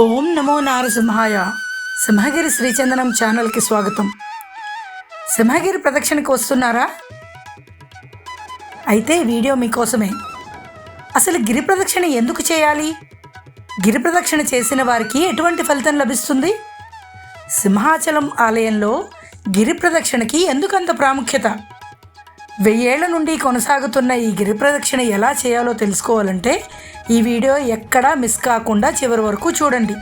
ఓం నమో నారసింహాయ. సింహగిరి శ్రీచందనం ఛానల్కి స్వాగతం. సింహగిరి ప్రదక్షిణకు వస్తున్నారా? అయితే వీడియో మీకోసమే. అసలు గిరి ప్రదక్షిణ ఎందుకు చేయాలి? గిరి ప్రదక్షిణ చేసిన వారికి ఎటువంటి ఫలితం లభిస్తుంది? సింహాచలం ఆలయంలో గిరి ప్రదక్షిణకి ఎందుకంత ప్రాముఖ్యత? వెయ్యేళ్ళ నుండి కొనసాగుతున్న ఈ గిరి ప్రదక్షిణ ఎలా చేయాలో తెలుసుకోవాలంటే ఈ వీడియో ఎక్కడా మిస్ కాకుండా చివరి వరకు చూడండి.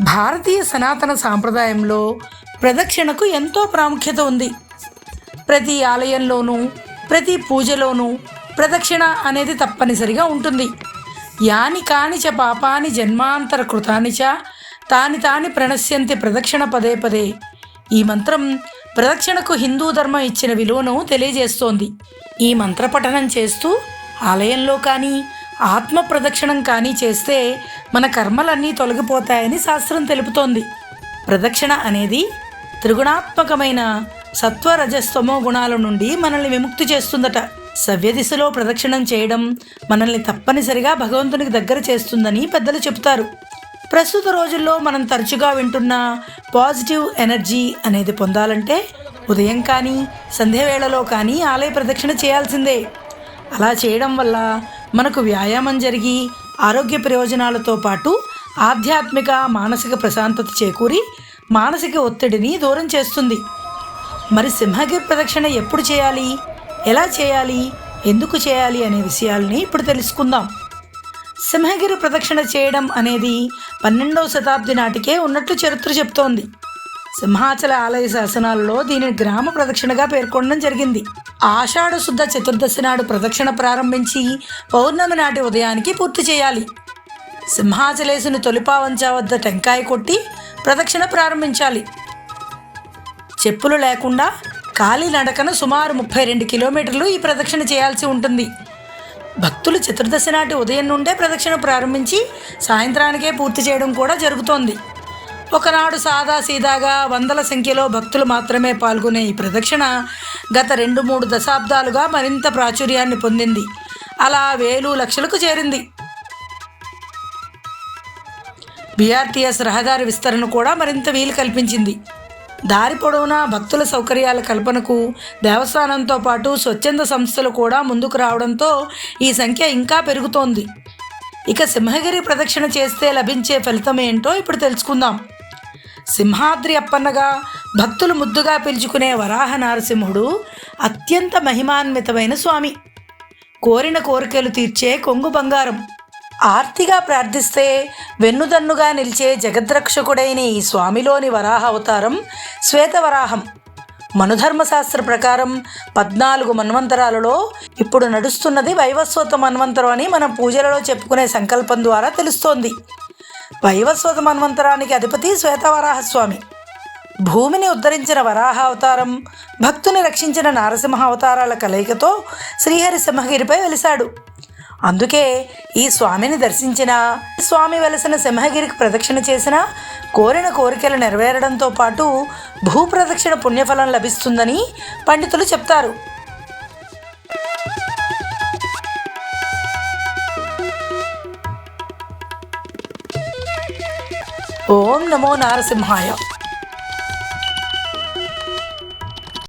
భారతీయ సనాతన సాంప్రదాయంలో ప్రదక్షిణకు ఎంతో ప్రాముఖ్యత ఉంది. ప్రతి ఆలయంలోనూ ప్రతి పూజలోనూ ప్రదక్షిణ అనేది తప్పనిసరిగా ఉంటుంది. యాని కాని చ పాపాని జన్మాంతర కృతాని చ తాని తాని ప్రణశ్యంతి ప్రదక్షిణ పదే పదే. ఈ మంత్రం ప్రదక్షిణకు హిందూ ధర్మం ఇచ్చిన విలువను తెలియజేస్తోంది. ఈ మంత్ర పఠనం చేస్తూ ఆలయంలో కానీ ఆత్మ ప్రదక్షిణం కానీ చేస్తే మన కర్మలన్నీ తొలగిపోతాయని శాస్త్రం తెలుపుతోంది. ప్రదక్షిణ అనేది త్రిగుణాత్మకమైన సత్వరజస్తమో గుణాల నుండి మనల్ని విముక్తి చేస్తుందట. సవ్యదిశలో ప్రదక్షిణం చేయడం మనల్ని తప్పనిసరిగా భగవంతునికి దగ్గర చేస్తుందని పెద్దలు చెబుతారు. ప్రస్తుత రోజుల్లో మనం తరచుగా వింటున్న పాజిటివ్ ఎనర్జీ అనేది పొందాలంటే ఉదయం కానీ సంధ్యవేళలో కానీ ఆలయ ప్రదక్షిణ చేయాల్సిందే. అలా చేయడం వల్ల మనకు వ్యాయామం జరిగి ఆరోగ్య ప్రయోజనాలతో పాటు ఆధ్యాత్మిక మానసిక ప్రశాంతత చేకూరి మానసిక ఒత్తిడిని దూరం చేస్తుంది. మరి సింహగిరి ప్రదక్షిణ ఎప్పుడు చేయాలి? ఎలా చేయాలి? ఎందుకు చేయాలి అనే విషయాల్ని ఇప్పుడు తెలుసుకుందాం. సింహగిరి ప్రదక్షిణ చేయడం అనేది పన్నెండవ శతాబ్ది నాటికే ఉన్నట్లు చరిత్ర చెప్తోంది. సింహాచల ఆలయ శాసనాలలో దీనిని గ్రామ ప్రదక్షిణగా పేర్కొనడం జరిగింది. ఆషాఢ శుద్ధ చతుర్దశి నాడు ప్రదక్షిణ ప్రారంభించి పౌర్ణమి నాటి ఉదయానికి పూర్తి చేయాలి. సింహాచలేసుని తొలిపావంచ వద్ద టెంకాయ కొట్టి ప్రదక్షిణ ప్రారంభించాలి. చెప్పులు లేకుండా ఖాళీ నడకన సుమారు ముప్పై రెండు కిలోమీటర్లు ఈ ప్రదక్షిణ చేయాల్సి ఉంటుంది. భక్తులు చతుర్దశి నాటి ఉదయం నుండే ప్రదక్షిణ ప్రారంభించి సాయంత్రానికే పూర్తి చేయడం కూడా జరుగుతోంది. ఒకనాడు సాదా సీదాగా వందల సంఖ్యలో భక్తులు మాత్రమే పాల్గొనే ఈ ప్రదక్షిణ గత రెండు మూడు దశాబ్దాలుగా మరింత ప్రాచుర్యాన్ని పొందింది. అలా వేలు లక్షలకు చేరింది. బీఆర్టీఎస్ రహదారి విస్తరణ కూడా మరింత వీలు కల్పించింది. దారి పొడవునా భక్తుల సౌకర్యాల కల్పనకు దేవస్థానంతో పాటు స్వచ్ఛంద సంస్థలు కూడా ముందుకు రావడంతో ఈ సంఖ్య ఇంకా పెరుగుతోంది. ఇక సింహగిరి ప్రదక్షిణ చేస్తే లభించే ఫలితం ఏంటో ఇప్పుడు తెలుసుకుందాం. సింహాద్రి అప్పన్నగా భక్తులు ముద్దుగా పిలుచుకునే వరాహ నారసింహుడు అత్యంత మహిమాన్వితమైన స్వామి. కోరిన కోరికలు తీర్చే కొంగు బంగారం. ఆర్తిగా ప్రార్థిస్తే వెన్నుదన్నుగా నిలిచే జగద్రక్షకుడైన ఈ స్వామిలోని వరాహ అవతారం శ్వేతవరాహం మనుధర్మశాస్త్ర ప్రకారం పద్నాలుగు మన్వంతరాలలో ఇప్పుడు నడుస్తున్నది వైవస్వత మన్వంతరం అని మనం పూజలలో చెప్పుకునే సంకల్పం ద్వారా తెలుస్తోంది. వైవస్వత మన్వంతరానికి అధిపతి శ్వేతవరాహస్వామి. భూమిని ఉద్ధరించిన వరాహ అవతారం భక్తుని రక్షించిన నారసింహ అవతారాల కలయికతో శ్రీహరి సింహగిరిపై వెలిశాడు. అందుకే ఈ స్వామిని దర్శించిన స్వామి వెలసిన సింహగిరికి ప్రదక్షిణ చేసిన కోరిన కోరికలు నెరవేరడంతో పాటు భూ ప్రదక్షిణ పుణ్యఫలం లభిస్తుందని పండితులు చెప్తారు. ఓం నమో నారసింహాయ